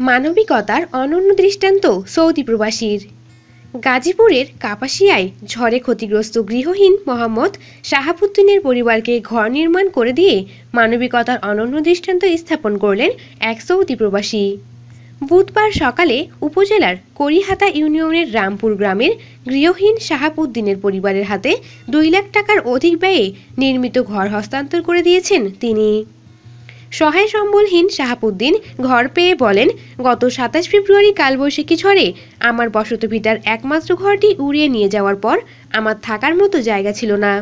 মানবিকতার অনন্য দৃষ্টান্ত সৌদি প্রবাসীর। গাজীপুরের কাপাসিয়ায় ঝড়ে ক্ষতিগ্রস্ত গৃহহীন মোহাম্মদ শাহাবুদ্দিনের পরিবারকে ঘর নির্মাণ করে দিয়ে মানবিকতার অনন্য দৃষ্টান্ত স্থাপন করলেন এক সৌদি প্রবাসী। বুধবার সকালে উপজেলার করিহাতা ইউনিয়নের রামপুর গ্রামের গৃহহীন শাহাবুদ্দিনের পরিবারের হাতে দুই লাখ টাকার অধিক ব্যয়ে নির্মিত ঘর হস্তান্তর করে দিয়েছেন তিনি। সহায় সম্বলহীন শাহাবুদ্দিন ঘর পেয়ে বলেন, গত সাতাশ ফেব্রুয়ারি কালবৈশাখী ঝড়ে আমার বসতভিটার একমাত্র ঘরটি উড়িয়ে নিয়ে যাওয়ার পর আমার থাকার মতো জায়গা ছিল না।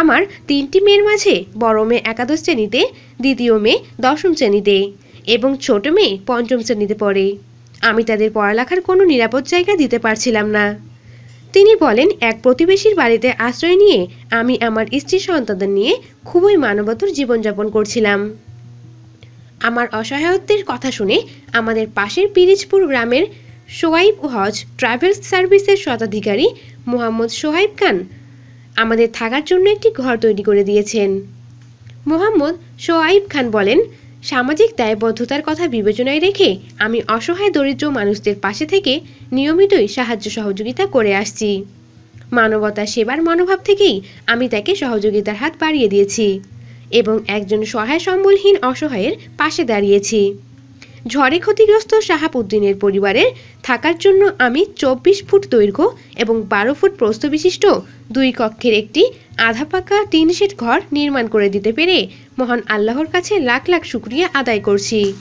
আমার তিনটি মেয়ের মাঝে বড় মেয়ে একাদশ শ্রেণীতে, দ্বিতীয় মেয়ে দশম শ্রেণীতে এবং ছোট মেয়ে পঞ্চম শ্রেণীতে পড়ে। আমি তাদের পড়ালেখার কোনো নিরাপদ জায়গা দিতে পারছিলাম না। তিনি বলেন, এক প্রতিবেশীর বাড়িতে আশ্রয় নিয়ে আমি আমার স্ত্রী সন্তানদের নিয়ে খুবই মানবতর জীবনযাপন করছিলাম। আমার অসহায়ত্বের কথা শুনে আমাদের পাশের পিরিজপুর গ্রামের সোয়াইব হজ ট্রাভেলস সার্ভিসের স্বত্বাধিকারী মোহাম্মদ সোহাইব খান আমাদের থাকার জন্য একটি ঘর তৈরি করে দিয়েছেন। মোহাম্মদ সোয়াইব খান বলেন, সামাজিক দায়বদ্ধতার কথা বিবেচনায় রেখে আমি অসহায় দরিদ্র মানুষদের পাশে থেকে নিয়মিতই সাহায্য সহযোগিতা করে আসছি। মানবতা সেবার মনোভাব থেকেই আমি তাকে সহযোগিতার হাত বাড়িয়ে দিয়েছি। এবং একজন সহায় সম্বলহীন অসহায়ের পাশে দাঁড়িয়েছি। ঝড়ে ক্ষতিগ্রস্ত শাহাবুদ্দিনের পরিবারের থাকার জন্য আমি চব্বিশ ফুট দৈর্ঘ্য এবং বারো ফুট প্রস্থ বিশিষ্ট দুই কক্ষের একটি আধা পাকা টিন ঘর নির্মাণ করে দিতে পেরে মহান আল্লাহর কাছে লাখ লাখ শুক্রিয়া আদায় করছি।